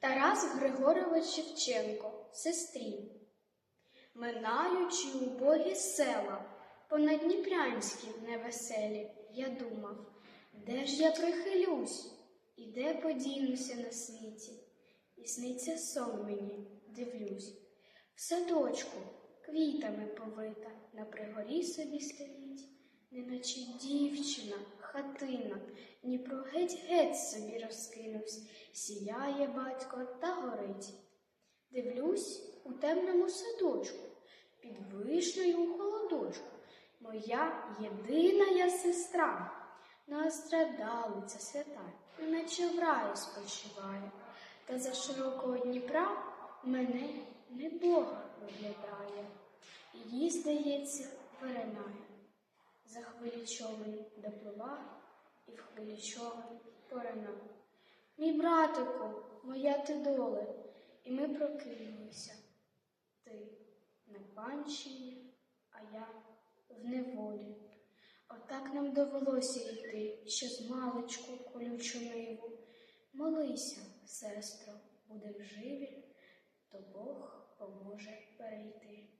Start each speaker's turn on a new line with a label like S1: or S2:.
S1: Тарас Григорович Шевченко, сестрі. Минаючи убогі села, понад Дніпрянські невеселі, я думав, де ж я прихилюсь і де подінуся на світі. І сниться сон мені, дивлюсь, в садочку квітами повита, на пригорі собі стоїть, неначе дівчина, хатина, Дніпро геть-геть собі розкинувсь, сіяє батько та горить. Дивлюсь у темному садочку, під вишнею у холодочку. Моя єдина я сестра, настрадалиця свята, неначе в раю спочиває, та за широкого Дніпра мене не Бога виглядає, її, здається, виринає. За хвилі човен доплива і в хвилі човен порина. Мій братику, моя ти доле, і ми прокинулися. Ти на панщині, а я в неволі. Отак нам довелося йти ще з маличку колючу ниву. Молися, сестро, будем живі, то Бог поможе перейти.